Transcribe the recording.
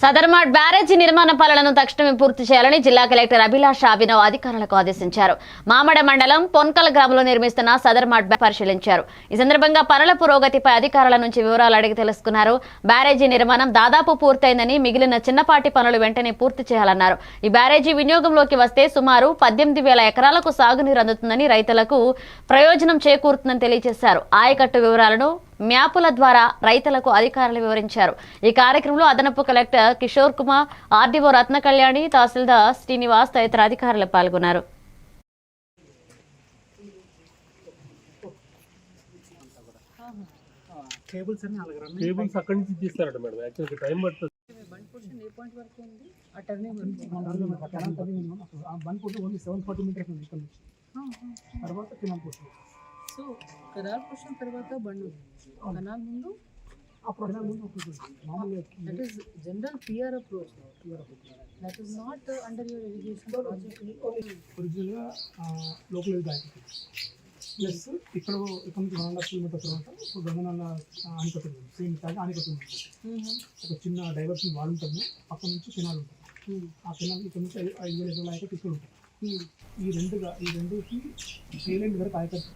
సదర్మాట్ బ్యారేజీ నిర్మాణ పనులను తక్షణమే పూర్తి చేయాలని జిల్లా కలెక్టర్ అభిలాష్ అభినవ్ అధికారులకు ఆదేశించారు. మామడ మండలం పొన్కల్ గ్రామంలో నిర్మిస్తున్న సదర్మాట్ పరిశీలించారు. ఈ సందర్భంగా పనుల పురోగతిపై అధికారుల నుంచి వివరాలు అడిగి తెలుసుకున్నారు. బ్యారేజీ నిర్మాణం దాదాపు పూర్తయిందని మిగిలిన చిన్నపాటి పనులు వెంటనే పూర్తి చేయాలన్నారు. ఈ బ్యారేజీ వినియోగంలోకి వస్తే సుమారు పద్దెనిమిది వేల ఎకరాలకు సాగునీరు అందుతుందని రైతులకు ప్రయోజనం చేకూరుతుందని తెలియజేశారు. ఆయకట్టు వివరాలను మ్యాపుల ద్వారా రైతులకు అధికారులు వివరించారు. ఈ కార్యక్రమంలో అదనపు కలెక్టర్ కిషోర్ కుమార్ ఆర్డీఓ రత్న కళ్యాణి తహసీల్దార్ శ్రీనివాస్ తదితర అధికారులు పాల్గొన్నారు. కేబుల్స్ అన్ని కేబుల్స్ అక్కడి నుంచి తీస్తారట మేడం. యాక్చువల్గా టైం పడుతుంది. తర్వాత సో కనాల్ క్వశ్చన్ తర్వాత బండు కనాల్ ముందు that is general PR approach that is not under your irrigation project ఒరిజినల్గా లోకల్ బ్యాంక్ ప్లస్ ఇక్కడ ఇక్కడ నుంచి వన్ అండ్ హాఫ్ కిలోమీటర్ తర్వాత గంగనాల ఆనికట్టు ఉంది సేమ్ ఇట్లాగే ఆనికట్టు ఉంది ఒక చిన్న డైవర్షన్ వాల్ ఉంటుంది పక్క నుంచి కెనాల్ ఉంటుంది ఆ కెనాల్ ఇక్కడ నుంచి ఐదు ఐదు వేల ఎకరాల ఆయకట్టు ఇక్కడ ఉంటుంది ఈ రెండుగా ఈ రెండుకి ఏలేని వరకు ఆయకట్టు